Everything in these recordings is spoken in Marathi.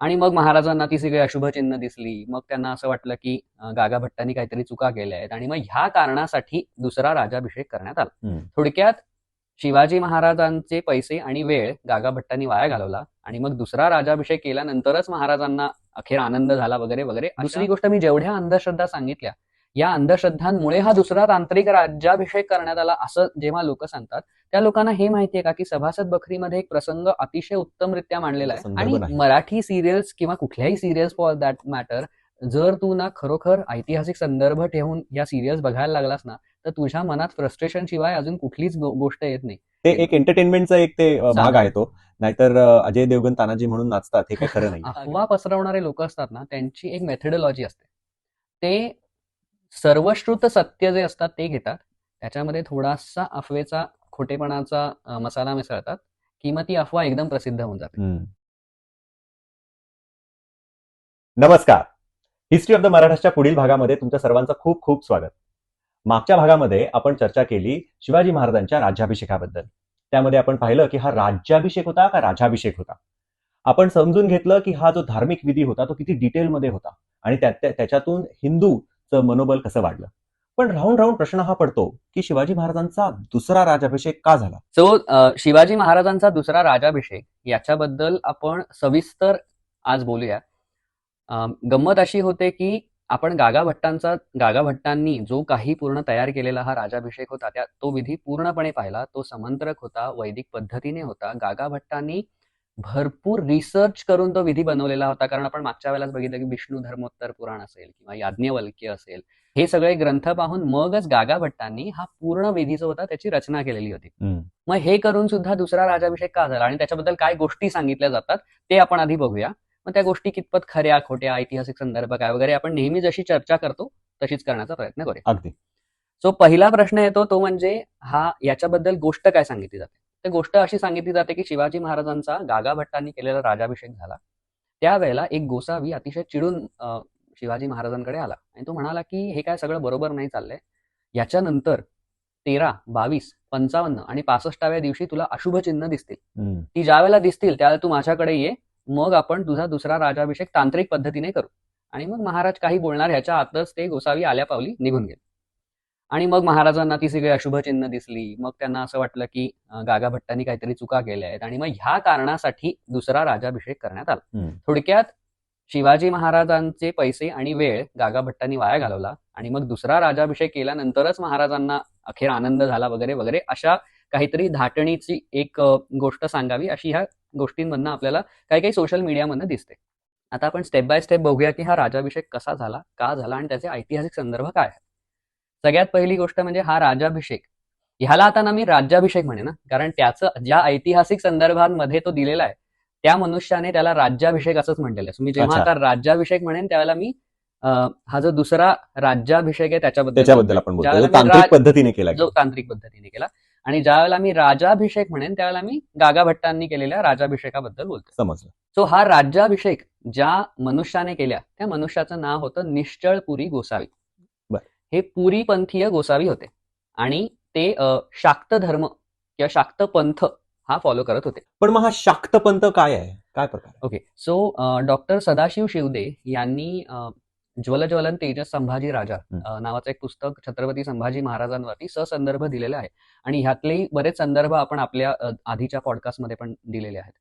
आणि मग महाराजांना ती सगळी अशुभ चिन्ह दिसली. मग त्यांना असं वाटलं की गागा भट्टांनी काहीतरी चुका केल्या आहेत. आणि मग ह्या कारणासाठी दुसरा राजाभिषेक करण्यात आला. थोडक्यात शिवाजी महाराजांचे पैसे आणि वेळ गागा भट्टांनी वाया घालवला आणि मग दुसरा राजाभिषेक केल्यानंतरच महाराजांना अखेर आनंद झाला वगैरे वगैरे. दुसरी गोष्ट मी जेवढ्या अंधश्रद्धा सांगितल्या या अंधश्रद्धांमुळे हा दुसरा तांत्रिक राज्याभिषेक करण्यात आला असं जेव्हा लोक सांगतात त्या लोकांना हे माहितीये का की सभासद बखरीमध्ये एक प्रसंग अतिशय उत्तमरित्या मांडलेला आहे. आणि. मराठी सिरियल्स किंवा कुठल्याही सिरियल्स फॉर दॅट मॅटर जर तू ना खरोखर ऐतिहासिक संदर्भ ठेवून या सिरियल्स बघायला लागलास ना तर तुझ्या मनात फ्रस्ट्रेशन शिवाय अजून कुठलीच गोष्ट येत नाही. ते एक एंटरटेनमेंटचा एक ते भाग. आहे तो. नाहीतर अजय देवगण तानाजी म्हणून नाचतात हे काही खरं नाही. अफवा पसरवणारे लोक असतात ना त्यांची एक मेथडॉलॉजी असते. ते सर्वश्रुत सत्य जे असतात ते घेतात. त्याच्यामध्ये थोडासा अफवेचा खोटेपणाचा मसाला मिसळतात कि मग ती अफवा एकदम प्रसिद्ध होऊन जाते. नमस्कार. हिस्ट्री ऑफ द मराठाच्या पुढील भागामध्ये तुमच्या सर्वांचं खूप खूप स्वागत. मागच्या भागामध्ये आपण चर्चा केली शिवाजी महाराजांच्या राज्याभिषेकाबद्दल. त्यामध्ये आपण पाहिलं की हा राज्याभिषेक होता का राजाभिषेक होता? आपण समजून घेतलं की हा जो धार्मिक विधी होता तो किती डिटेलमध्ये होता आणि त्या- त्याच्यातून हिंदूचं मनोबल कसं वाढलं? पण राहून राहून प्रश्न हा पडतो की शिवाजी महाराजांचा दुसरा राजाभिषेक का झाला? सो शिवाजी महाराजांचा दुसरा राजाभिषेक याच्याबद्दल आपण सविस्तर आज बोलूया. गंमत अशी होते की आपण गागा भट्टांचा गागा भट्टांनी जो काही पूर्ण तयार केलेला हा राजाभिषेक होता त्या तो विधी पूर्णपणे पाहिला. तो समंत्रक होता वैदिक पद्धतीने होता. गागा भट्टांनी भरपूर रिसर्च करून तो विधी बनवलेला होता. कारण आपण मागच्या वेळेलाच बघितलं की विष्णू धर्मोत्तर पुराण असेल किंवा याज्ञवल्क्य असेल हे सगळे ग्रंथ पाहून मगच गागा भट्टांनी हा पूर्ण विधी जो होता त्याची रचना केलेली होती. मग हे करून सुद्धा दुसरा राजाभिषेक का झाला? आणि त्याच्याबद्दल काय गोष्टी सांगितल्या जातात ते आपण आधी बघूया. मग त्या गोष्टी कितपत खऱ्या खोट्या ऐतिहासिक संदर्भ काय वगैरे आपण नेहमी जशी चर्चा करतो तशीच करण्याचा प्रयत्न करूया. अगदी. सो पहिला प्रश्न येतो तो म्हणजे हा याच्याबद्दल गोष्ट काय सांगितली जाते? तर गोष्ट अशी सांगितली जाते की शिवाजी महाराजांचा गागा भट्टांनी केलेला राजाभिषेक झाला. त्यावेळेला एक गोसावी अतिशय चिडून शिवाजी महाराजांकडे आला आणि तो म्हणाला की हे काय सगळं बरोबर नाही चाललंय. याच्यानंतर तेरा बावीस पंचावन्न आणि पासष्टाव्या दिवशी तुला अशुभ चिन्ह दिसतील. ती ज्या वेळेला दिसतील त्यावेळेला तू माझ्याकडे ये मग आपण तुझा दुसरा राजाभिषेक तांत्रिक पद्धतीने करू. आणि मग महाराज काही बोलणार ह्याच्या आतच ते गोसावी आल्या पावली निघून गेले. आणि मग महाराजांना ती सगळी अशुभ चिन्ह दिसली. मग त्यांना असं वाटलं की गागा भट्टांनी काहीतरी चुका केल्या आहेत आणि मग ह्या कारणासाठी दुसरा राजाभिषेक करण्यात आला. थोडक्यात शिवाजी महाराजांचे पैसे आणि वेळ गागा भट्टांनी वाया घालवला आणि मग दुसरा राजाभिषेक केल्यानंतरच महाराजांना अखेर आनंद झाला वगैरे वगैरे अशा काहीतरी धाटणीची एक गोष्ट सांगावी अशी ह्या गोष्टींमधनं आपल्याला काही काही सोशल मीडियामधनं दिसते. आता आपण स्टेप बाय स्टेप बघूया की हा राजाभिषेक कसा झाला का झाला आणि त्याचे ऐतिहासिक संदर्भ काय आहेत. सगळ्यात पहिली गोष्ट म्हणजे हा राजाभिषेक ह्याला आता ना मी राज्याभिषेक म्हणे ना. कारण त्याचं ज्या ऐतिहासिक संदर्भांमध्ये तो दिलेला आहे त्या मनुष्याने त्याला राज्याभिषेक असंच म्हटलेलं आहे. मी जेव्हा. आता राज्याभिषेक म्हणेन त्यावेळेला मी हा जो दुसरा राज्याभिषेक आहे त्याच्याबद्दल त्याच्याबद्दल आपण ज्यावेळेला तांत्रिक पद्धतीने केला जो तांत्रिक पद्धतीने केला. आणि ज्या वेळेला मी राजाभिषेक म्हणेन त्यावेळेला मी गागा भट्टांनी केलेल्या राजाभिषेकाबद्दल बोलतो समजलं. सो हा राज्याभिषेक ज्या मनुष्याने केल्या त्या मनुष्याचं नाव होतं निश्चळपुरी गोसावी. हे पुरीपंथीय गोसावी होते. आणि ते शाक्त धर्म किंवा शाक्त पंथ हा फॉलो करत होते. पण मग हा शाक्त पंथ काय आहे? काय प्रकार? Okay so doctor Sadashiv Shivde ज्वल ज्वलन तेजस संभाजी राजा नावाचं एक पुस्तक छत्रपती संभाजी महाराजांवरती ससंदर्भ दिलेलं आहे. आणि ह्यातलेही बरेच संदर्भ आपण आपल्या आधीच्या पॉडकास्टमध्ये पण दिलेले आहेत.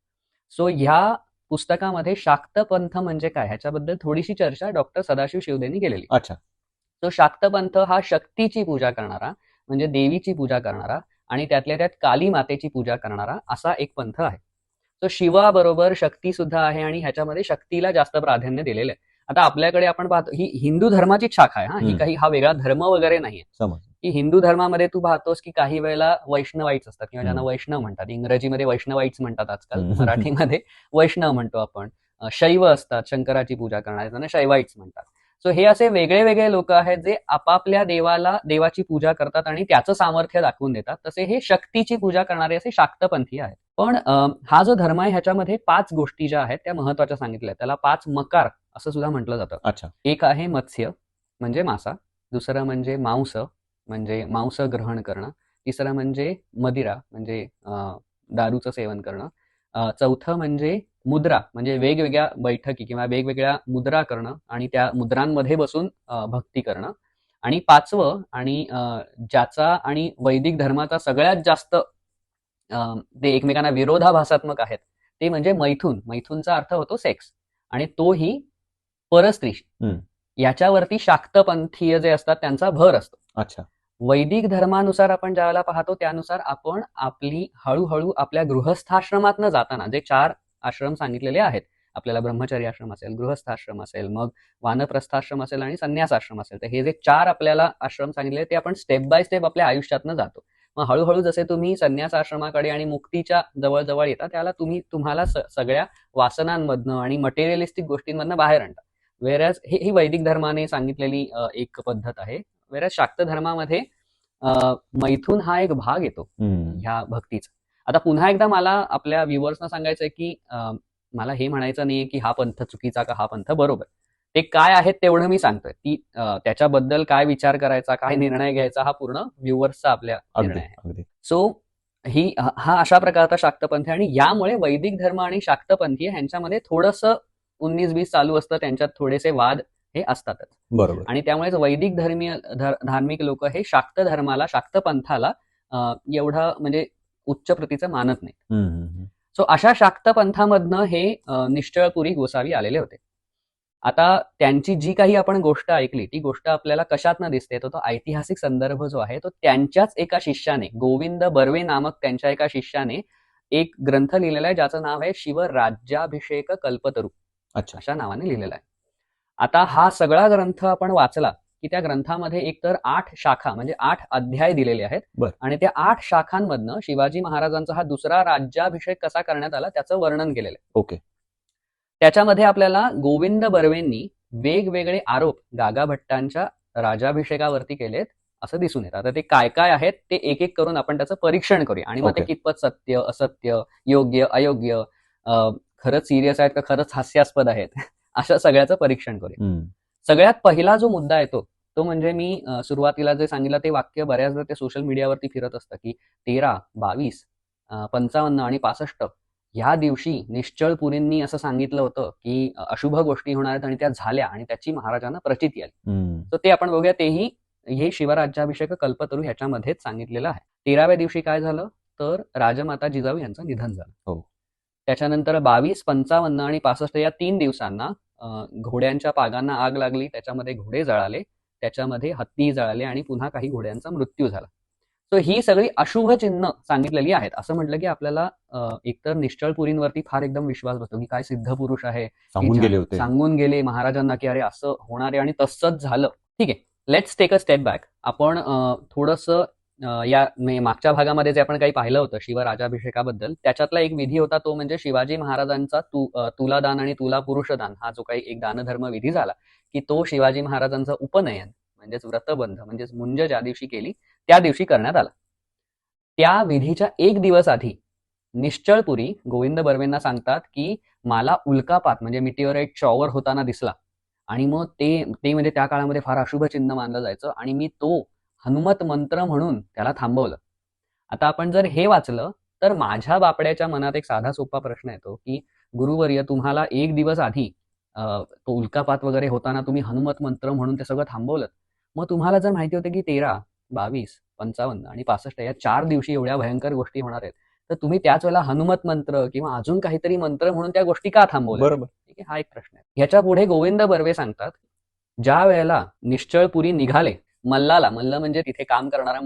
सो ह्या पुस्तकामध्ये शाक्त पंथ म्हणजे काय? ह्याच्याबद्दल थोडीशी चर्चा डॉक्टर सदाशिव शिवदेनी केलेली. अच्छा. तो शाक्त पंथ हा शक्तीची पूजा करणारा म्हणजे देवीची पूजा करणारा आणि त्यातल्या त्यात काली मातेची पूजा करणारा असा एक पंथ आहे. तो शिवाबरोबर शक्ती सुद्धा आहे आणि ह्याच्यामध्ये शक्तीला जास्त प्राधान्य दिलेलं आहे. आता आपल्याकडे आपण पाहतो ही हिंदू धर्माची शाखा आहे हा. ही. काही हा वेगळा धर्म वगैरे समज की हिंदू धर्मामध्ये तू पाहतोस की काही वेळेला वैष्णवाईट्स असतात किंवा ज्यांना. वैष्णव म्हणतात. इंग्रजीमध्ये वैष्णवाईट्स म्हणतात आजकाल. मराठीमध्ये वैष्णव म्हणतो आपण. शैव असतात शंकराची पूजा करणारे त्यांना शैवाईट्स म्हणतात. सो हे असे वेगळे वेगळे लोक आहेत जे आपापल्या देवाला देवाची पूजा करतात आणि त्याचं सामर्थ्य दाखवून देतात. तसे हे शक्तीची पूजा करणारे असे शाक्तपंथी आहेत. पण हा जो धर्म आहे ह्याच्यामध्ये पाच गोष्टी ज्या आहेत त्या महत्त्वाच्या सांगितल्या आहेत. त्याला पाच मकार असं सुद्धा म्हटलं जातं. अच्छा. एक आहे मत्स्य म्हणजे मासा. दुसरं म्हणजे मांस म्हणजे मांस ग्रहण करणं. तिसरं म्हणजे मदिरा म्हणजे दारूचं सेवन करणं. चौथं म्हणजे मुद्रा म्हणजे वेगवेगळ्या बैठकी किंवा वेगवेगळ्या मुद्रा करणं आणि त्या मुद्रांमध्ये बसून भक्ती करणं. आणि पाचवं आणि ज्याचा आणि वैदिक धर्माचा सगळ्यात जास्त ते एकमेकांना विरोधाभासात्मक आहेत ते म्हणजे मैथून. मैथूनचा अर्थ होतो सेक्स आणि तोही परस्त्री. याच्यावरती शाक्तपंथीय जे असतात त्यांचा भर असतो. अच्छा. वैदिक धर्मानुसार आपण ज्यावेळेला पाहतो त्यानुसार आपण आपली हळूहळू आपल्या गृहस्थाश्रमातनं जाताना जे चार आश्रम सांगितलेले आहेत आपल्याला ब्रह्मचर्य आश्रम असेल गृहस्थाश्रम असेल मग वानप्रस्थाश्रम असेल आणि संन्यास आश्रम असेल तर हे जे चार आपल्याला आश्रम सांगितले ते आपण स्टेप बाय स्टेप आपल्या आयुष्यातनं जातो. मग हळूहळू जसे तुम्ही संन्यास आश्रमाकडे आणि मुक्तीच्या जवळजवळ येता त्याला तुम्ही तुम्हाला सगळ्या वासनांमधनं आणि मटेरियलिस्टिक गोष्टींमधनं बाहेर आणता. वेरॅज हे ही वैदिक धर्माने सांगितलेली एक पद्धत आहे वेरॅज शाक्त धर्मामध्ये मैथून हा एक भाग येतो. ह्या भक्तीचा. आता पुन्हा एकदा मला आपल्या व्ह्युअर्सना सांगायचंय की मला हे म्हणायचं नाहीये की हा पंथ चुकीचा का हा पंथ बरोबर. ते काय आहेत तेवढं मी सांगतोय. ती त्याच्याबद्दल काय विचार करायचा काय निर्णय घ्यायचा हा पूर्ण व्ह्युअर्सचा आपल्या निर्णय आहे. सो ही हा अशा प्रकारचा शाक्तपंथी आहे आणि यामुळे वैदिक धर्म आणि शाक्तपंथी ह्यांच्यामध्ये थोडंसं उन्नीस बीस चालू असतं त्यांच्यात थोडेसे वाद हे असतातच. बरोबर. आणि त्यामुळेच वैदिक धर्मीय धर- धार्मिक लोक हे शाक्त धर्माला शाक्त पंथाला एवढं म्हणजे उच्च प्रतीचं मानत नाही. सो अशा शाक्त पंथामधनं हे निश्चळपुरी गोसावी आलेले होते. आता त्यांची जी काही आपण गोष्ट ऐकली ती गोष्ट आपल्याला कशातनं दिसते? तर तो ऐतिहासिक संदर्भ जो आहे तो त्यांच्याच एका शिष्याने गोविंद बर्वे नामक त्यांच्या एका शिष्याने एक ग्रंथ लिहिलेला आहे ज्याचं नाव आहे शिवराज्याभिषेक कल्पतरू. अच्छा. अशा नावाने लिहिलेला आहे. आता हा सगळा ग्रंथ आपण वाचला की त्या ग्रंथामध्ये एकतर आठ शाखा म्हणजे आठ अध्याय दिलेले आहेत. आणि त्या आठ शाखांमधनं शिवाजी महाराजांचा हा दुसरा राज्याभिषेक कसा करण्यात आला त्याचं वर्णन केलेलं आहे. ओके. त्याच्यामध्ये आपल्याला गोविंद बर्वेंनी वेगवेगळे आरोप गागा भट्टांच्या राजाभिषेकावरती केलेत असं दिसून येतं. आता ते काय काय आहेत ते एक एक करून आपण त्याचं परीक्षण करूया. आणि मग ते. कितपत सत्य असत्य योग्य अयोग्य खरंच सिरियस आहेत का खरंच हास्यास्पद आहेत? अशा सगळ्याचं परीक्षण करूया हम्म. सगळ्यात पहिला जो मुद्दा येतो तो म्हणजे मी सुरुवातीला जे सांगितलं ते वाक्य बऱ्याचदा ते सोशल मीडियावरती फिरत असतं की तेरा बावीस पंचावन्न आणि पासष्ट ह्या दिवशी निश्चळपुरींनी असं सांगितलं होतं की अशुभ गोष्टी होणार आहेत आणि त्या झाल्या आणि त्याची महाराजांना प्रचिती आली. तर ते आपण बघूया तेही हे शिवराज्याभिषेक कल्पतरू ह्याच्यामध्येच सांगितलेलं आहे तेराव्या दिवशी काय झालं तर राजमाता जिजाऊ यांचं निधन झालं हो. त्याच्यानंतर बावीस पंचावन्न आणि पासष्ट या तीन दिवसांना घोड्यांच्या पागांना आग लागली त्याच्यामध्ये घोडे जळाले त्याच्यामध्ये हत्ती जळाले आणि पुन्हा काही घोड्यांचा मृत्यू झाला. सो ही सगळी अशुभ चिन्ह सांगितलेली आहेत. असं म्हटलं की आपल्याला एकतर निश्चळपुरींवरती फार एकदम विश्वास बसतो की काय सिद्ध पुरुष आहे सांगून गेले होते. सांगून गेले महाराजांना की अरे असं होणार आहे आणि तसंच झालं. ठीक आहे. Let's take a step back आपण थोडस या मागच्या भागामध्ये जे आपण काही पाहिलं होतं शिवराजाभिषेकाबद्दल त्याच्यातला एक विधी होता तो म्हणजे शिवाजी महाराजांचा तु तुलादान आणि तुला पुरुषदान हा जो काही एक दानधर्म विधी झाला की तो शिवाजी महाराजांचा उपनयन म्हणजेच व्रतबंध म्हणजेच मुंज ज्या दिवशी केली त्या दिवशी करण्यात आला. त्या विधीच्या एक दिवस आधी निश्चळपुरी गोविंद बर्वेंना सांगतात की मला उल्कापात म्हणजे मिटिओराइट शॉवर होताना दिसला. आणि मग ते ते म्हणजे त्या काळामध्ये फार अशुभ चिन्ह मानलं जायचं आणि मी तो हनुमत मंत्र म्हणून त्याला थांबवलं. आता आपण जर हे वाचलं तर माझ्या बापड्याच्या मनात एक साधा सोपा प्रश्न येतो की गुरुवर्य तुम्हाला एक दिवस आधी तो उल्कापात वगैरे होताना तुम्ही हनुमत मंत्र म्हणून ते सगळं थांबवलं. मग तुम्हाला जर माहिती होतं की तेरा बावीस पंचावन्न आणि पासष्ट या चार दिवशी एवढ्या भयंकर गोष्टी होणार आहेत तर तुम्ही त्याच वेळेला हनुमत मंत्र किंवा अजून काहीतरी मंत्र म्हणून त्या गोष्टी का थांबवल्या? बरोबर. ठीक आहे हा एक प्रश्न आहे. ह्याच्या पुढे गोविंद बर्वे सांगतात ज्या वेळेला निश्चळपुरी निघाले मल्लाला मल्ल म्हणजे तिथे काम करणारा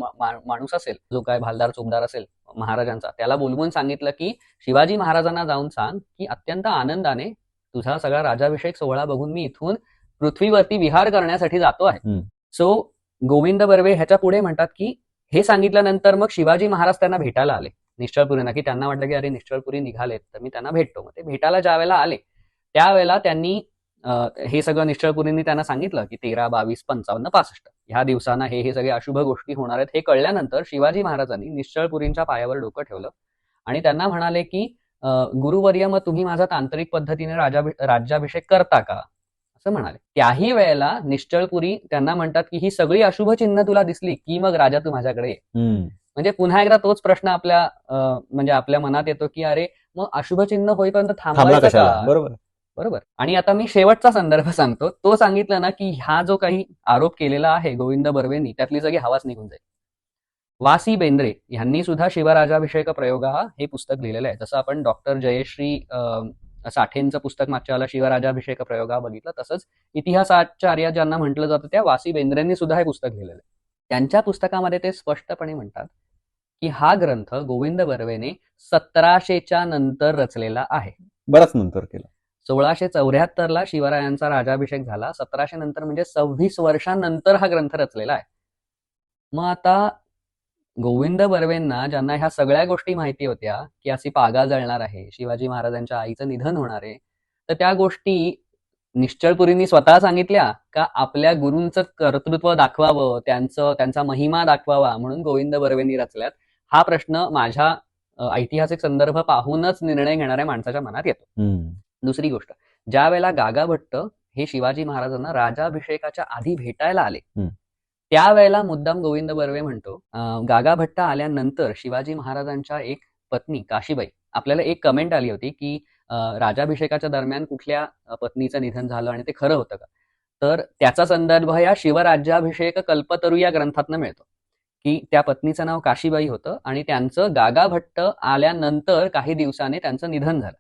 माणूस असेल जो काय भालदार चुकदार असेल महाराजांचा त्याला बोलवून सांगितलं की शिवाजी महाराजांना जाऊन सांग की अत्यंत आनंदाने तुझा सगळा राजाभिषेक सोहळा बघून मी इथून पृथ्वीवरती विहार करण्यासाठी जातो आहे. सो गोविंद बर्वे ह्याच्या पुढे म्हणतात की हे सांगितल्यानंतर मग शिवाजी महाराज त्यांना भेटायला आले. निश्चळपुरींना की त्यांना वाटलं की अरे निश्चळपुरी निघालेत तर मी त्यांना भेटतो. मग ते भेटायला ज्या वेळेला आले त्यावेळेला त्यांनी हे सगळं निश्चळपुरींनी त्यांना सांगितलं की तेरा बावीस पंचावन्न पासष्ट. ह्या दिवसांना हे हे सगळे अशुभ गोष्टी होणार आहेत. हे कळल्यानंतर शिवाजी महाराजांनी निश्चळपुरींच्या पायावर डोकं ठेवलं आणि त्यांना म्हणाले की गुरुवर्य मग तुम्ही माझा तांत्रिक पद्धतीने राज्याभिषेक करता का? असं म्हणाले. त्याही वेळेला निश्चळपुरी त्यांना म्हणतात की ही सगळी अशुभ चिन्ह तुला दिसली की मग राजा तू माझ्याकडे ये. म्हणजे पुन्हा एकदा तोच प्रश्न आपल्या म्हणजे आपल्या मनात येतो की अरे मग अशुभ चिन्ह होईपर्यंत थांबला बरोबर. बरोबर. आणि आता मी शेवटचा संदर्भ सांगतो. तो सांगितलं ना की हा जो काही आरोप केलेला आहे गोविंद बर्वेंनी त्यातली सगळी हवाच निघून जाईल. वासी बेंद्रे यांनी सुद्धा शिवराजाभिषेक प्रयोगा हे पुस्तक लिहिलेलं आहे. जसं आपण डॉक्टर जयश्री साठेंचं पुस्तक मागच्या वेळेला शिवराजाभिषेक प्रयोगा बघितलं तसंच इतिहासाचार्य ज्यांना म्हटलं जातं त्या वासी बेंद्रेंनी सुद्धा हे पुस्तक लिहिलेलं आहे. त्यांच्या पुस्तकामध्ये ते स्पष्टपणे म्हणतात की हा ग्रंथ गोविंद बर्वेने सतराशेच्या नंतर रचलेला आहे. बराच नंतर केलं. सोळाशे चौऱ्याहत्तरला शिवरायांचा राजाभिषेक झाला. सतराशे नंतर म्हणजे सव्वीस वर्षांनंतर हा ग्रंथ रचलेला आहे. मग आता गोविंद बर्वेंना ज्यांना ह्या सगळ्या गोष्टी माहिती होत्या की अशी पागा जळणार आहे शिवाजी महाराजांच्या आईचं निधन होणार आहे तर त्या गोष्टी निश्चळपुरींनी स्वतः सांगितल्या का आपल्या गुरूंचं कर्तृत्व दाखवावं त्यांचं त्यांचा महिमा दाखवावा म्हणून गोविंद बर्वेंनी रचल्यात. हा प्रश्न माझ्या ऐतिहासिक संदर्भ पाहूनच निर्णय घेणाऱ्या माणसाच्या मनात येतो. दुसरी गोष्ट ज्या वेळेला गागा भट्ट हे शिवाजी महाराजांना राजाभिषेकाच्या आधी भेटायला आले. त्यावेळेला मुद्दाम गोविंद बर्वे म्हणतो गागा भट्ट आल्यानंतर शिवाजी महाराजांच्या एक पत्नी काशीबाई आपल्याला एक कमेंट आली होती की राजाभिषेकाच्या दरम्यान कुठल्या पत्नीचं निधन झालं आणि ते खरं होतं का तर त्याचा संदर्भ या शिवराज्याभिषेक कल्पतरू या ग्रंथातनं मिळतो की त्या पत्नीचं नाव काशीबाई होतं आणि त्यांचं गागा भट्ट आल्यानंतर काही दिवसाने त्यांचं निधन झालं.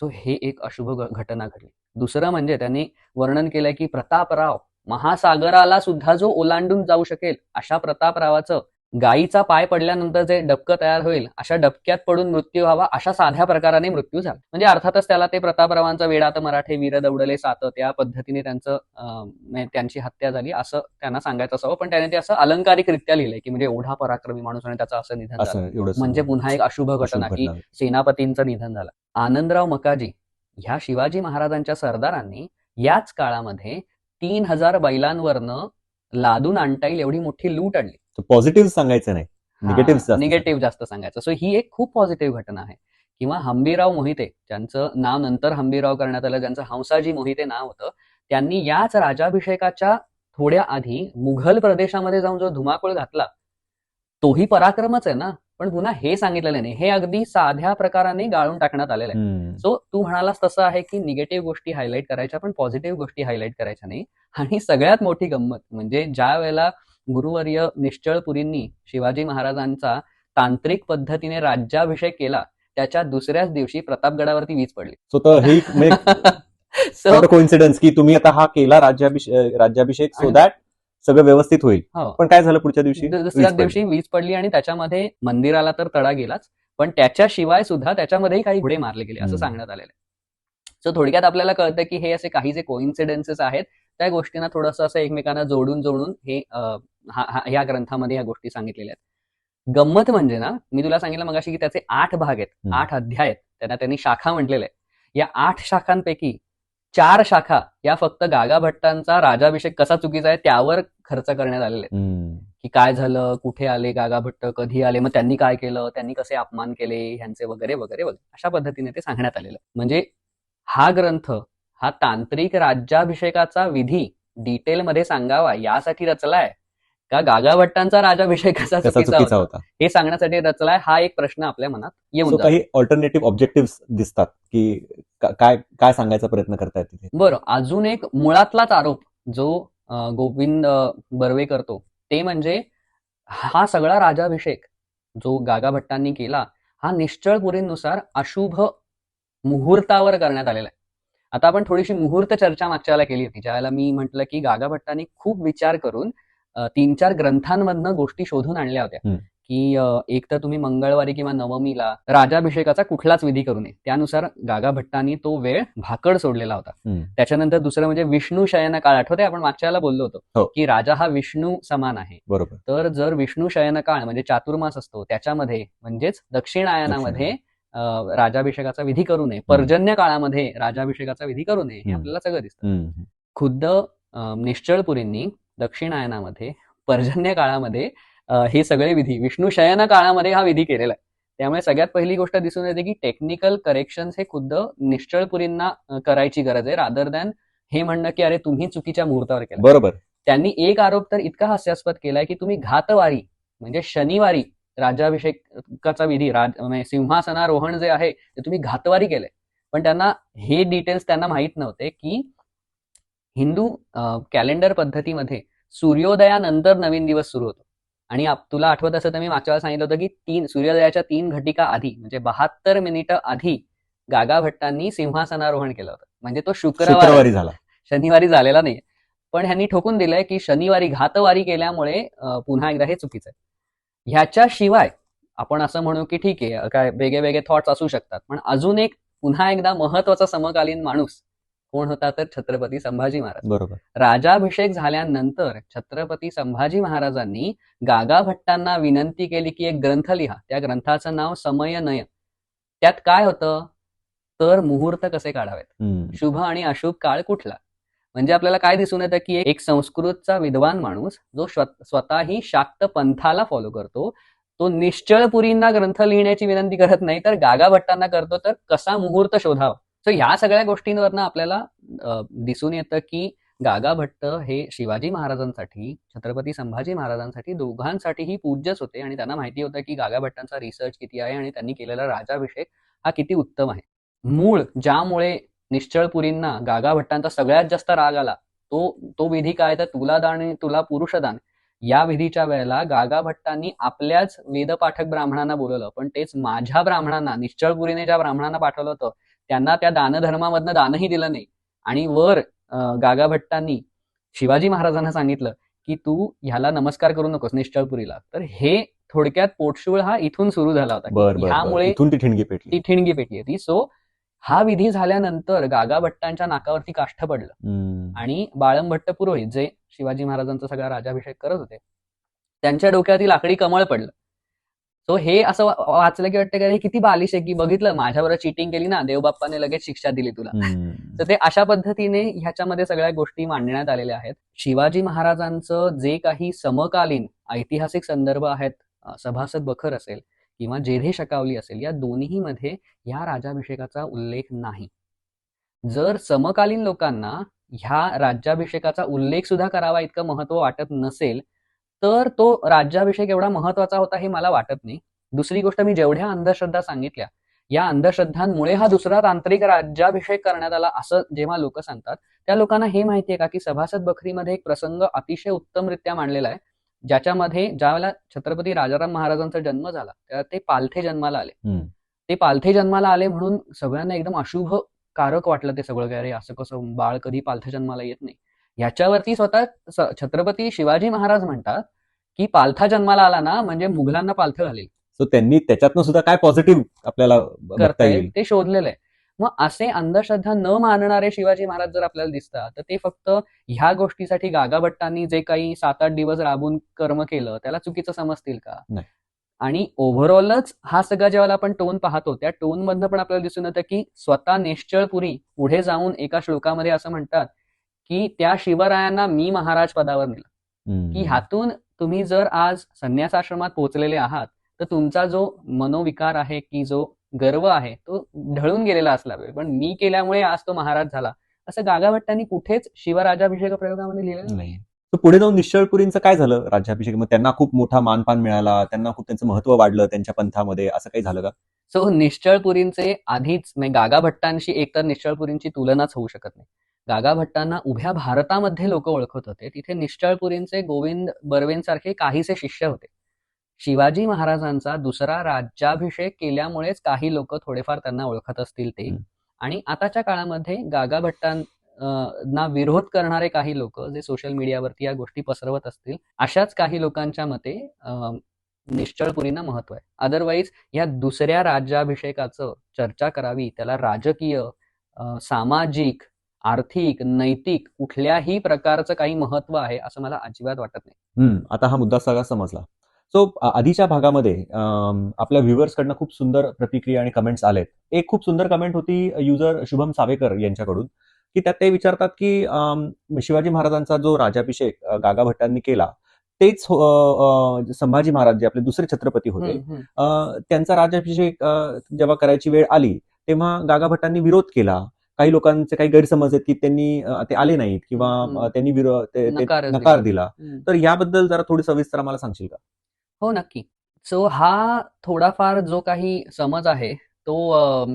सो हे एक अशुभ घटना घडली. दुसरं म्हणजे त्यांनी वर्णन केलंय की प्रतापराव महासागराला सुद्धा जो ओलांडून जाऊ शकेल अशा प्रतापरावाचं गायीचा पाय पडल्यानंतर जे डबकं तयार होईल अशा डबक्यात पडून मृत्यू व्हावा अशा साध्या प्रकाराने मृत्यू झाला. म्हणजे अर्थातच त्याला ते प्रतापरावांचं वेडात मराठे वीर दौडले सात त्या पद्धतीने त्यांचं त्यांची हत्या झाली असं त्यांना सांगायचं असावं. पण त्याने ते असं अलंकारिकरित्या लिहिलंय की म्हणजे एवढा पराक्रमी माणूस आणि त्याचं असं निधन झालं. म्हणजे पुन्हा एक अशुभ घटना की सेनापतींचं निधन झालं. आनंदराव मकाजी ह्या शिवाजी महाराजांच्या सरदारांनी याच काळामध्ये तीन हजार बैलांवरनं लादून आणता येईल एवढी मोठी लूट आणली. पॉझिटिव्ह सांगायचं नाही. निगेटिव्ह निगेटिव्ह जास्त सांगायचं. सो ही एक खूप पॉझिटिव्ह घटना आहे. किंवा हंबीराव मोहिते ज्यांचं नाव नंतर हंबीराव करण्यात आलं ज्यांचं हंसाजी मोहिते नाव होतं त्यांनी याच राजाभिषेकाच्या थोड्या आधी मुघल प्रदेशामध्ये जाऊन जो धुमाकूळ घातला तोही पराक्रमच आहे ना. पण पुन्हा हे सांगितलेलं नाही. हे अगदी साध्या प्रकाराने गाळून टाकण्यात आलेलं आहे. सो तू म्हणालास तसं आहे की निगेटिव्ह गोष्टी हायलाईट करायच्या पण पॉझिटिव्ह गोष्टी हायलाईट करायच्या नाही. आणि सगळ्यात मोठी गंमत म्हणजे ज्या वेळेला गुरुवर्य निश्चळपुरींनी शिवाजी महाराजांचा तांत्रिक पद्धतीने राज्याभिषेक केला त्याच्या दुसऱ्याच दिवशी प्रतापगडावरती वीज पडली ही सो कोइन्सिडन्स की तुम्ही आता हा केला राज्याभिषेक राज्याभिषेक सो दॅट सगळं व्यवस्थित होईल हो. पण काय झालं पुढच्या दिवशी पडली. दिवशी वीज पडली आणि त्याच्यामध्ये मंदिराला तर तडा गेलाच पण त्याच्याशिवाय सुद्धा त्याच्यामध्येही काही घोडे मारले गेले असं. सांगण्यात आलेलं आहे सो थोडक्यात आपल्याला कळतं की हे असे काही जे कोइन्सिडेन्सेस आहेत त्या गोष्टींना थोडंसं असं एकमेकांना जोडून जोडून हे अं, हा- हा- या ग्रंथामध्ये या गोष्टी सांगितलेल्या आहेत गंमत म्हणजे ना मी तुला सांगितलं मगाशी की त्याचे आठ भाग आहेत. आठ अध्याय आहेत त्यांना त्यांनी शाखा म्हटलेल्या आहेत या आठ शाखांपैकी चार शाखा या फक्त गागा भट्टांचा राजाभिषेक कसा चुकीचा आहे त्यावर खर्च करण्यात आलेले. की काय झालं कुठे आले गागा भट्ट कधी आले मग त्यांनी काय केलं त्यांनी कसे अपमान केले ह्यांचे वगैरे वगैरे वगैरे अशा पद्धतीने ते सांगण्यात आलेलं. म्हणजे हा ग्रंथ हा तांत्रिक राज्याभिषेकाचा विधी डिटेलमध्ये सांगावा यासाठी रचलाय. का गागा भट्टांचा राजाभिषेक कसा कसा चुकीचा होता? हे सांगण्यासाठी रचलाय. हा एक प्रश्न आपल्या मनात येऊन काही ऑल्टरनेटिव्ह ऑब्जेक्टिव्ह दिसतात की काय काय सांगायचा प्रयत्न करतायत तिथे? बरं अजून एक मुळातलाच आरोप जो गोविंद बर्वे करतो ते म्हणजे हा सगळा राजाभिषेक जो गागा भट्टांनी केला हा निश्चळपुरींनुसार अशुभ मुहूर्तावर करण्यात आलेला आहे. आता आपण थोडीशी मुहूर्त चर्चा मागच्या वेळेला केली होती ज्यावेळेला मी म्हटलं की गागा भट्टांनी खूप विचार करून तीन चार ग्रंथांमधनं गोष्टी शोधून आणल्या होत्या. की एक तर तुम्ही मंगळवारी किंवा नवमीला राजाभिषेकाचा कुठलाच विधी करू नये. त्यानुसार गागा भट्टांनी तो वेळ भाकड सोडलेला होता. त्याच्यानंतर दुसरं म्हणजे विष्णू शयन काळ आठवते आपण मागच्या वेळेला बोललो होतो हो. की राजा हा विष्णू समान आहे. बरोबर. तर जर विष्णू शयन काळ म्हणजे चातुर्मास असतो त्याच्यामध्ये म्हणजेच दक्षिणायनामध्ये राजाभिषेकाचा विधी करू नये. पर्जन्य काळामध्ये राजाभिषेकाचा विधी करू नये हे. आपल्याला सगळं दिसतं. खुद्द निश्चळपुरींनी दक्षिणायनामध्ये पर्जन्य काळामध्ये हे सगळे विधी विष्णू शयन काळामध्ये हा विधी केलेला आहे. त्यामुळे सगळ्यात पहिली गोष्ट दिसून येते की टेक्निकल करेक्शन्स हे खुद्द निश्चळपुरींना करायची गरज आहे रादर दॅन हे म्हणणं की अरे तुम्ही चुकीच्या मुहूर्तावर केलं. बरोबर. त्यांनी एक आरोप तर इतका हास्यास्पद केलाय की तुम्ही घातवारी म्हणजे शनिवारी राज्याभिषेकाचा विधी राज म्हणजे सिंहासनारोहण जे आहे ते तुम्ही घातवारी केलंय पण त्यांना हे डिटेल्स त्यांना माहीत नव्हते की हिंदू कॅलेंडर पद्धतीमध्ये सूर्योदयानंतर नवीन दिवस सुरू होतो. आणि आप- तुला आठवत असेल तर मी मागच्या वेळेला सांगितलं होतं की तीन सूर्योदयाच्या तीन घटिका आधी म्हणजे बहात्तर मिनिटं आधी गागा भट्टांनी सिंहासनारोहण केलं होतं. म्हणजे तो शुक्रवार झाला. शनिवारी झालेला नाही पण ह्यांनी ठोकून दिलंय की शनिवारी घातवारी केल्यामुळे पुन्हा एकदा हे चुकीचं आहे. ह्याच्याशिवाय आपण असं म्हणू की ठीक आहे काय वेगळे वेगळे थॉट्स असू शकतात. पण अजून एक पुन्हा एकदा महत्त्वाचा समकालीन माणूस कोण होता तर छत्रपती संभाजी महाराज. बरोबर. राजाभिषेक झाल्यानंतर छत्रपती संभाजी महाराजांनी गागा भट्टांना विनंती केली की एक ग्रंथ लिहा. त्या ग्रंथाचं नाव समयनय. त्यात काय होतं? तर मुहूर्त कसे काढावेत. शुभ आणि अशुभ काळ कुठला? म्हणजे आपल्याला काय दिसून येतं की एक संस्कृतचा विद्वान माणूस जो स्वतःही शाक्त पंथाला फॉलो करतो तो निश्चळपुरींना ग्रंथ लिहिण्याची विनंती करत नाही तर गागा भट्टांना करतो तर कसा मुहूर्त शोधावा? सो ह्या सगळ्या गोष्टींवरनं आपल्याला दिसून येतं की गागा भट्ट हे शिवाजी महाराजांसाठी छत्रपती संभाजी महाराजांसाठी दोघांसाठीही पूज्यच होते आणि त्यांना माहिती होतं की गागा भट्टांचा रिसर्च किती आहे आणि त्यांनी केलेला राजाभिषेक हा किती उत्तम आहे. मूळ ज्यामुळे निश्चळपुरींना गागा भट्टांचा सगळ्यात जास्त राग आला. तो तो विधी काय तर तुला दान आणि तुला पुरुषदान. या विधीच्या वेळेला गागा भट्टांनी आपल्याच वेदपाठक ब्राह्मणांना बोलवलं. पण तेच माझ्या ब्राह्मणांना निश्चळपुरीने ज्या ब्राह्मणांना पाठवलं होतं त्यांना त्या दानधर्मामधनं दानही दिलं नाही. आणि वर अं, गागा भट्टांनी शिवाजी महाराजांना सांगितलं की तू ह्याला नमस्कार करू नकोस निश्चळपुरीला तर हे थोडक्यात पोटशूळ हा इथून सुरू झाला होता. इथून ती ठिणगी पेटली. ती सो हा विधी झाल्यानंतर गागा भट्टांच्या नाकावरती काष्ठ पडलं. आणि बाळम भट्ट पुरोहित जे शिवाजी महाराजांचा सगळा राजाभिषेक करत होते त्यांच्या डोक्यावरती लाकडी कमळ पडलं सो हे असं वाचलं की वाटतं की किती बालिश आहे की बघितलं माझ्याबरोबर चिटिंग केली ना देवबाप्पाने लगेच शिक्षा दिली तुला. तर ते अशा पद्धतीने ह्याच्यामध्ये सगळ्या गोष्टी मांडण्यात आलेल्या आहेत शिवाजी महाराजांचं जे काही समकालीन ऐतिहासिक संदर्भ आहेत सभासद बखर असेल किंवा जेधे शकावली असेल या दोन्ही मध्ये ह्या राजाभिषेकाचा उल्लेख नाही. जर समकालीन लोकांना ह्या राज्याभिषेकाचा उल्लेख सुद्धा करावा इतकं महत्त्व वाटत नसेल तर तो राज्याभिषेक एवढा महत्त्वाचा होता हे मला वाटत नाही. दुसरी गोष्ट मी जेवढ्या अंधश्रद्धा सांगितल्या या अंधश्रद्धांमुळे हा दुसरा तांत्रिक राज्याभिषेक करण्यात आला असं जेव्हा लोक सांगतात त्या लोकांना हे माहितीये का की सभासद बखरीमध्ये एक प्रसंग अतिशय उत्तमरित्या मांडलेला आहे. ज्याच्यामध्ये ज्यावेळेला छत्रपती राजाराम महाराजांचा जन्म झाला तेव्हा ते पालथे जन्माला आले. ते पालथे जन्माला आले म्हणून सगळ्यांना एकदम अशुभ कारक वाटलं ते सगळं काय अरे असं कसं बाळ कधी पालथे जन्माला येत नाही. याच्यावरती स्वतः छत्रपती शिवाजी महाराज म्हणतात की पालथा जन्माला आला ना म्हणजे मुघलांना पालथं घालेल. सो त्यांनी त्याच्यातनं सुद्धा काय पॉझिटिव्ह आपल्याला करता येईल? ते शोधलेलं आहे. मग असे अंधश्रद्धा न मानणारे शिवाजी महाराज जर आपल्याला दिसतात तर ते फक्त ह्या गोष्टीसाठी गागा भट्टांनी जे काही सात आठ दिवस राबून कर्म केलं त्याला चुकीचं समजतील का. आणि ओव्हरऑलच हा सगळा जेव्हा आपण टोन पाहतो त्या टोन मधनं पण आपल्याला दिसून येतं की स्वतः निश्चळपुरी पुढे जाऊन एका श्लोकामध्ये असं म्हणतात की त्या शिवरायांना मी महाराज पदावर नेलं. की ह्यातून तुम्ही जर आज संन्यासाश्रमात पोहोचलेले आहात तर तुमचा जो मनोविकार आहे की जो गर्व आहे. तो ढळून गेलेला असला पाहिजे पण मी केल्यामुळे आज तो महाराज झाला. असं गागा भट्टांनी कुठेच शिवराजाभिषेक प्रयोगामध्ये लिहिलेलं नाही. नाही. पुढे जाऊन निश्चळपुरींचं काय झालं राज्याभिषेक? मग त्यांना खूप मोठा मानपान मिळाला. त्यांना खूप त्यांचं महत्त्व वाढलं त्यांच्या पंथामध्ये. असं काही झालं का? सो निश्चळपुरींचे आधीच म्हणजे गागा भट्टांशी एकतर निश्चळपुरींची तुलनाच होऊ शकत नाही. गागा भट्टांना उभ्या भारतामध्ये लोक ओळखत होते. तिथे निश्चळपुरींचे गोविंद बर्वेंसारखे काहीसे शिष्य होते. शिवाजी महाराजांचा दुसरा राज्याभिषेक केल्यामुळेच काही लोक थोडेफार त्यांना ओळखत असतील ते. आणि आताच्या काळामध्ये गागा ना विरोध करणारे काही लोक जे सोशल मीडियावरती या गोष्टी पसरवत असतील अशाच काही लोकांच्या मते निश्चळपुरींना महत्त्व आहे. अदरवाईज या दुसऱ्या राज्याभिषेकाचं चर्चा करावी त्याला राजकीय सामाजिक आर्थिक नैतिक कुठल्याही प्रकारचं काही महत्त्व आहे असं मला अजिबात वाटत नाही. आता हा मुद्दा सगळा समजला. सो आधीच्या भागामध्ये आपल्या व्ह्युअर्स कडनं खूप सुंदर प्रतिक्रिया आणि कमेंट्स आलेत. एक खूप सुंदर कमेंट होती युजर शुभम सावेकर यांच्याकडून की त्यात ते विचारतात की शिवाजी महाराजांचा जो राजाभिषेक गागा भट्टांनी केला तेच अ, संभाजी महाराज जे आपले दुसरे छत्रपती होते त्यांचा राज्याभिषेक अ, जेव्हा करायची वेळ आली तेव्हा गागा भट्टांनी विरोध केला. काही लोकांचे काही गैरसमज आहेत की त्यांनी ते आले नाहीत किंवा त्यांनी नकार दिला. तर याबद्दल जरा थोडी सविस्तर आम्हाला सांगशील का? हो नक्की. सो हा थोडाफार जो काही समज आहे तो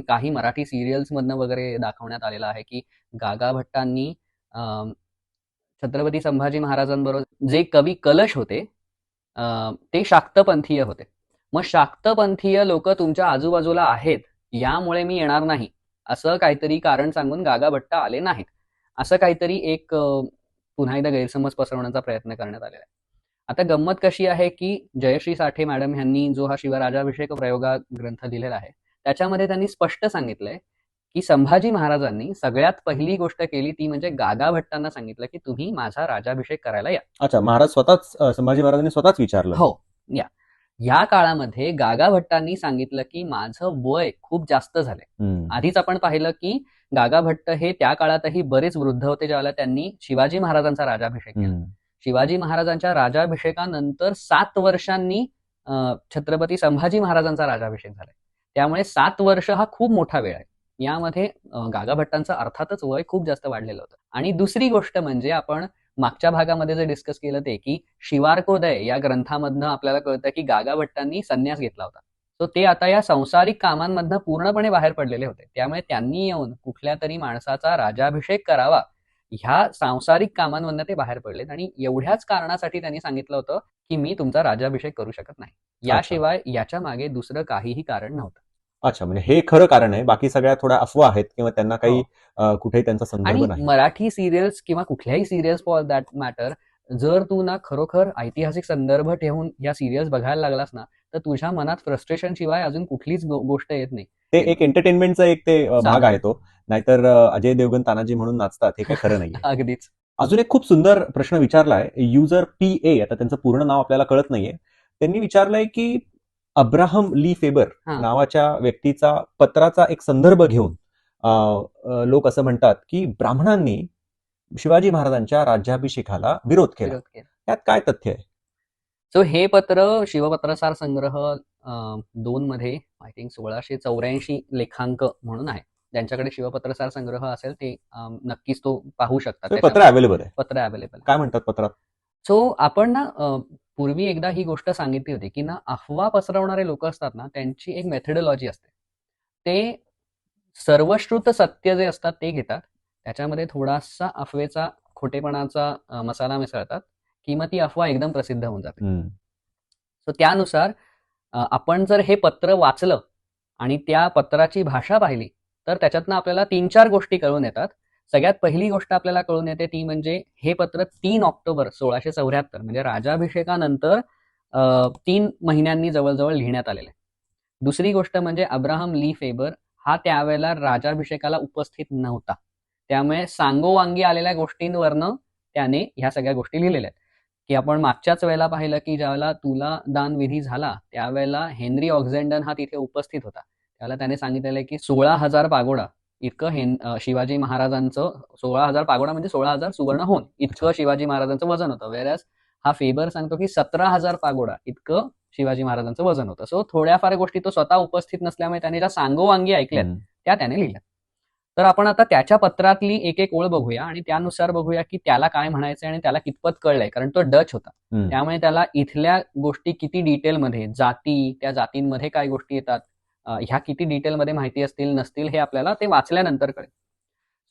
काही मराठी सिरियल्स मधनं वगैरे दाखवण्यात आलेला आहे की गागा भट्टांनी छत्रपती संभाजी महाराजांबरोबर जे कवी कलश होते ते शाक्तपंथीय होते. मग शाक्तपंथीय लोक तुमच्या आजूबाजूला आहेत यामुळे मी येणार नाही. असं काहीतरी कारण सांगून गागा भट्ट आले नाहीत. असं काहीतरी एक अ, पुन्हा एकदा गैरसमज पसरवण्याचा प्रयत्न करण्यात आलेला आहे. आता गंमत कशी आहे की जयश्री साठे मॅडम यांनी जो हा शिवराजाभिषेक प्रयोगा ग्रंथ लिहिलेला आहे त्याच्यामध्ये त्यांनी स्पष्ट सांगितलंय की संभाजी महाराजांनी सगळ्यात पहिली गोष्ट केली ती म्हणजे गागा भट्टांना सांगितलं की तुम्ही माझा राजाभिषेक करायला या. अच्छा महाराज स्वतःच संभाजी महाराजांनी स्वतःच विचारलं. हो या. या काळामध्ये गागा भट्टांनी सांगितलं की माझं वय खूप जास्त झालंय. आधीच आपण पाहिलं की गागा भट्ट हे त्या काळातही बरेच वृद्ध होते ज्यावेळेला त्यांनी शिवाजी महाराजांचा राजाभिषेक केला. शिवाजी महाराजांच्या राजाभिषेकानंतर सात वर्षांनी छत्रपती संभाजी महाराजांचा राजाभिषेक झालाय. त्यामुळे सात वर्ष हा खूप मोठा वेळ आहे. यामध्ये गागाभट्टांचं अर्थातच वय खूप जास्त वाढलेलं होतं. आणि दुसरी गोष्ट म्हणजे आपण मागच्या भागामध्ये जे डिस्कस केलं ते की शिवारकोदय या ग्रंथामधनं आपल्याला कळतं की गागाभट्टांनी संन्यास घेतला होता. सो ते आता या संसारिक कामांमधनं पूर्णपणे बाहेर पडलेले होते. त्यामुळे त्यांनी येऊन कुठल्या तरी माणसाचा राजाभिषेक करावा ह्या सांसारिक कामांमधनं ते बाहेर पडलेत आणि एवढ्याच कारणासाठी त्यांनी सांगितलं होतं की मी तुमचा राजाभिषेक करू शकत नाही. याशिवाय याच्या मागे दुसरं काहीही कारण नव्हतं. अच्छा म्हणजे हे खरं कारण आहे बाकी सगळ्या थोड्या अफवा आहेत किंवा त्यांना काही हो. कुठेही त्यांचा संदर्भ नाही. मराठी सिरियल्स किंवा कुठल्याही सिरियल्स फॉर दॅट मॅटर जर तू ना खरोखर ऐतिहासिक संदर्भ ठेवून या सिरियल्स बघायला लागलास ना तर तुझ्या मनात फ्रस्ट्रेशन शिवाय अजून कुठलीच गोष्ट येत नाही. ते एक एंटरटेनमेंटचा एक ते भाग. आहे तो. नाहीतर अजय देवगण तानाजी म्हणून नाचतात हे काही खरं नाही अगदीच. अजून एक खूप सुंदर प्रश्न विचारलाय युजर पी ए आता त्यांचं पूर्ण नाव आपल्याला कळत नाहीये. त्यांनी विचारलंय की अब्राहम ली फेबर. नावाच्या व्यक्तीचा पत्राचा एक संदर्भ घेऊन लोक असं म्हणतात की ब्राह्मणांनी शिवाजी महाराजांच्या राज्याभिषेकाला विरोध केला. त्यात काय तथ्य आहे? सो हे पत्र शिवपत्रसार संग्रह दोन मध्ये आय थिंक सोळाशे चौऱ्याऐंशी लेखांक म्हणून आहे. ज्यांच्याकडे शिवपत्रसार संग्रह असेल ते नक्कीच तो पाहू शकतात. पत्र. अवेलेबल आहे. पत्र अवेलेबल काय म्हणतात पत्रात? सो आपण ना पूर्वी एकदा ही गोष्ट सांगितली होती की ना अफवा पसरवणारे लोक असतात ना त्यांची एक मेथडॉलॉजी असते. ते सर्वश्रुत सत्य जे असतात ते घेतात. त्याच्यामध्ये थोडासा अफवेचा खोटेपणाचा मसाला मिसळतात. की मग ती अफवा एकदम प्रसिद्ध होऊन जाते. सो त्यानुसार आपण जर हे पत्र वाचलं आणि त्या पत्राची भाषा पाहिली तर त्याच्यातनं आपल्याला तीन चार गोष्टी कळून येतात. सगळ्यात पहिली गोष्ट आपल्याला कळून येते ती म्हणजे हे पत्र तीन ऑक्टोबर सोळाशे चौऱ्याहत्तर म्हणजे राजाभिषेकानंतर तीन महिन्यांनी जवळजवळ लिहिण्यात आलेलं आहे. दुसरी गोष्ट म्हणजे अब्राहम ली फेबर हा त्यावेळेला राजाभिषेकाला उपस्थित नव्हता. त्यामुळे सांगोवांगी आलेल्या गोष्टींवरनं त्याने ह्या सगळ्या गोष्टी लिहिलेल्या आहेत. की आपण मागच्याच वेळेला पाहिलं की ज्यावेळेला तुला दान विधी झाला त्यावेळेला हेनरी ऑक्झेंडन हा तिथे उपस्थित होता. त्याला त्याने सांगितलेलं आहे की सोळा हजार पागोडा इतकं हेन शिवाजी महाराजांचं सोळा हजार पागोडा म्हणजे सोळा हजार सुवर्ण होऊन इतकं शिवाजी महाराजांचं वजन होतं. वेरॅज हा फेबर सांगतो की सतरा हजार पागोडा इतकं शिवाजी महाराजांचं वजन होतं. सो थोड्याफार गोष्टी तो स्वतः उपस्थित नसल्यामुळे त्याने ज्या सांगोवांगी ऐकल्यात. त्या त्याने लिहिल्या तर आपण आता त्याच्या पत्रातली एक एक ओळ बघूया आणि त्यानुसार बघूया की त्याला काय म्हणायचंय आणि त्याला कितपत कळलंय कारण तो डच होता. त्यामुळे त्याला इथल्या गोष्टी किती डिटेलमध्ये जाती त्या जातींमध्ये काय गोष्टी येतात ह्या किती डिटेलमध्ये माहिती असतील नसतील हे आपल्याला ते वाचल्यानंतर कळेल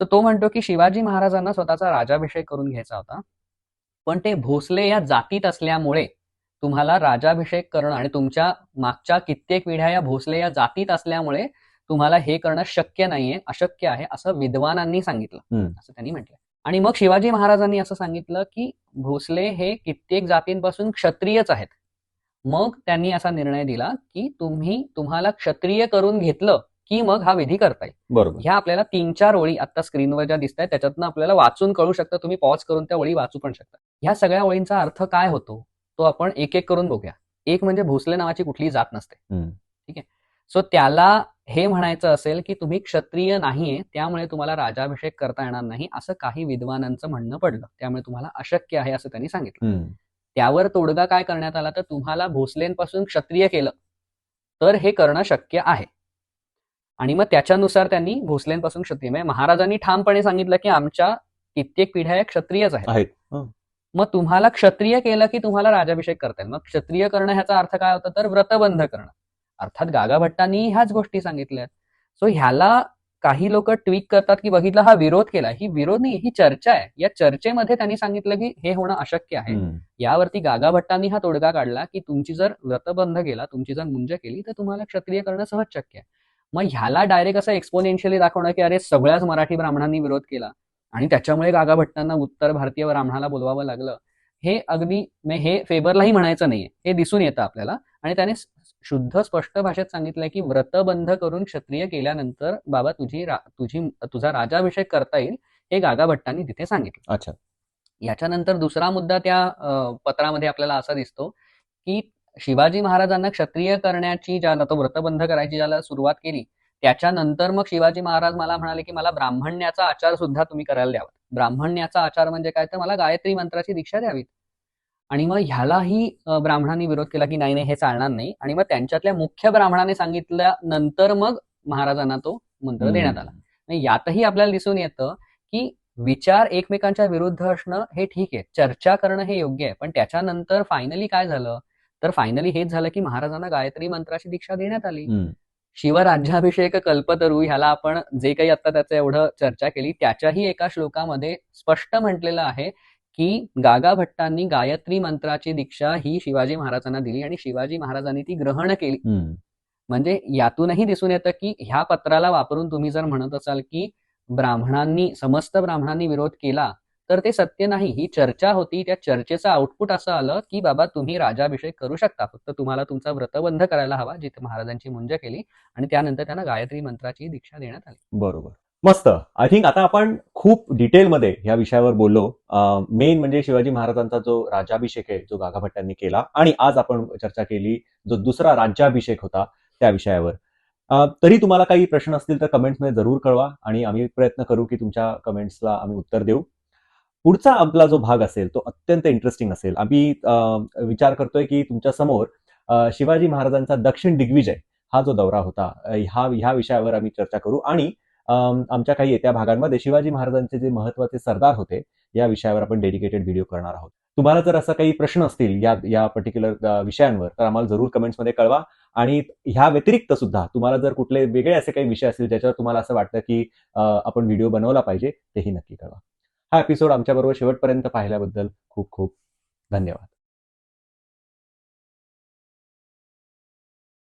तर तो म्हणतो की शिवाजी महाराजांना स्वतःचा राजाभिषेक करून घ्यायचा होता पण ते भोसले या जातीत असल्यामुळे तुम्हाला राजाभिषेक करणं आणि तुमच्या मागच्या कित्येक पिढ्या या भोसले या जातीत असल्यामुळे तुम्हाला हे करणं शक्य नाहीये अशक्य आहे असं विद्वानांनी सांगितलं. असं त्यांनी म्हटलं आणि मग शिवाजी महाराजांनी असं सांगितलं की भोसले हे कित्येक जातींपासून क्षत्रियच आहेत. मग त्यांनी असा निर्णय दिला की तुम्ही तुम्हाला क्षत्रिय करून घेतलं की मग हा विधी करता येईल बरोबर. ह्या आपल्याला तीन चार ओळी आता स्क्रीनवर ज्या दिसत आहेत त्याच्यातनं आपल्याला वाचून कळू शकतं तुम्ही पॉज करून त्या ओळी वाचू पण शकता. ह्या सगळ्या ओळींचा अर्थ काय होतो? तो आपण एक एक करून बघूया. एक म्हणजे भोसले नावाची कुठलीही जात नसते. ठीक आहे. सो त्याला हे म्हणायचं असेल की तुम्ही क्षत्रिय नाहीये त्यामुळे तुम्हाला राजाभिषेक करता येणार नाही असं काही विद्वानांचं म्हणणं पडलं. त्यामुळे तुम्हाला अशक्य आहे असं त्यांनी सांगितलं. त्यावर तोडगा काय करण्यात आला? तर तुम्हाला भोसलेंपासून क्षत्रिय केलं. तर हे करणं शक्य आहे. आणि मग त्याच्यानुसार त्यांनी भोसलेंपासून क्षत्रिय म्हणजे महाराजांनी ठामपणे सांगितलं की आमच्या कित्येक पिढ्या या क्षत्रियच आहेत. मग तुम्हाला क्षत्रिय केलं की तुम्हाला राजाभिषेक करता येईल. मग क्षत्रिय करणं ह्याचा अर्थ काय होता? तर व्रतबंध करणं. अर्थात गागा भट्टांनी ह्याच गोष्टी सांगितल्या सो ह्याला काही लोक ट्विक करतात की बघितलं हा विरोध केला. ही विरोध नाही ही चर्चा आहे. या चर्चेमध्ये त्यांनी सांगितलं की हे होणं अशक्य आहे. यावरती गागा भट्टांनी हा तोडगा काढला की तुमची जर व्रतबंध केला तुमची जर मुंज केली तर तुम्हाला क्षत्रिय करणं सहज शक्य आहे. मग ह्याला डायरेक्ट असं एक्सपोनेन्शियली दाखवणं की अरे सगळ्याच मराठी ब्राह्मणांनी विरोध केला. आणि त्याच्यामुळे गागा भट्टांना उत्तर भारतीय ब्राह्मणाला बोलवावं लागलं. हे अगदी हे फेवरलाही म्हणायचं नाहीये. हे दिसून येतं आपल्याला. आणि त्याने शुद्ध स्पष्ट भाषेत सांगितलंय की व्रतबंध करून क्षत्रिय केल्यानंतर बाबा तुझी रा- तुझी तुझा राजाभिषेक करता येईल हे गागा भट्टांनी तिथे सांगितलं. अच्छा. याच्यानंतर दुसरा मुद्दा त्या पत्रामध्ये आपल्याला असा दिसतो की शिवाजी महाराजांना क्षत्रिय करण्याची ज्याला तो व्रतबंध करायची ज्याला सुरुवात केली त्याच्यानंतर मग शिवाजी महाराज मला म्हणाले की मला ब्राह्मण्याचा आचार सुद्धा तुम्ही करायला द्यावा. ब्राह्मण्याचा आचार म्हणजे काय? तर मला गायत्री मंत्राची दीक्षा द्यावीत आणि मग ह्यालाही ब्राह्मणांनी विरोध केला की नाही नाही हे चालणार नाही. आणि मग त्यांच्यातल्या मुख्य ब्राह्मणाने सांगितल्यानंतर मग महाराजांना तो मंत्र देण्यात आला. यातही आपल्याला दिसून येतं की विचार एकमेकांच्या विरुद्ध असणं हे ठीक आहे चर्चा करणं हे योग्य आहे. पण त्याच्यानंतर फायनली काय झालं? तर फायनली हेच झालं की महाराजांना गायत्री मंत्राची दीक्षा देण्यात आली. शिवराज्याभिषेक कल्पतरू ह्याला आपण जे काही आता त्याचं एवढं चर्चा केली त्याच्याही एका श्लोकामध्ये स्पष्ट म्हटलेलं आहे की गागा भट्टांनी गायत्री मंत्राची दीक्षा ही शिवाजी महाराजांना दिली आणि शिवाजी महाराजांनी ती ग्रहण केली. म्हणजे यातूनही दिसून येतं की ह्या पत्राला वापरून तुम्ही जर म्हणत असाल की ब्राह्मणांनी समस्त ब्राह्मणांनी विरोध केला तर ते सत्य नाही. ही चर्चा होती. त्या चर्चेचं आउटपुट असं आलं की बाबा तुम्ही राजाभिषेक करू शकता. फक्त तुम्हाला तुमचा व्रतबंध करायला हवा जिथे महाराजांची मुंज केली आणि त्यानंतर त्यांना गायत्री मंत्राची दीक्षा देण्यात आली. बरोबर. मस्त. आय थिंक आता आपण खूप डिटेलमध्ये या विषयावर बोललो. मेन म्हणजे शिवाजी महाराजांचा जो राज्याभिषेक आहे जो गागाभट्टांनी केला आणि आज आपण चर्चा केली जो दुसरा राज्याभिषेक होता त्या विषयावर. तरी तुम्हाला काही प्रश्न असतील तर कमेंट्समध्ये जरूर कळवा आणि आम्ही प्रयत्न करू की तुमच्या कमेंट्सला आम्ही उत्तर देऊ. पुढचा आपला जो भाग असेल तो अत्यंत इंटरेस्टिंग असेल. आम्ही विचार करतोय की तुमच्यासमोर शिवाजी महाराजांचा दक्षिण दिग्विजय हा जो दौरा होता ह्या ह्या विषयावर आम्ही चर्चा करू आणि आमच्या काही येत्या भागांमध्ये शिवाजी महाराजांचे जे महत्त्वाचे सरदार होते या विषयावर आपण डेडिकेटेड व्हिडिओ करणार आहोत. तुम्हाला जर असं काही प्रश्न असतील या या पर्टिक्युलर विषयांवर तर आम्हाला जरूर कमेंट्समध्ये कळवा. आणि ह्या व्यतिरिक्त सुद्धा तुम्हाला जर कुठले वेगळे असे काही विषय असतील ज्याच्यावर तुम्हाला असं वाटतं की आपण व्हिडिओ बनवला पाहिजे तेही नक्की कळवा. हा एपिसोड आमच्याबरोबर शेवटपर्यंत पाहिल्याबद्दल खूप खूप धन्यवाद.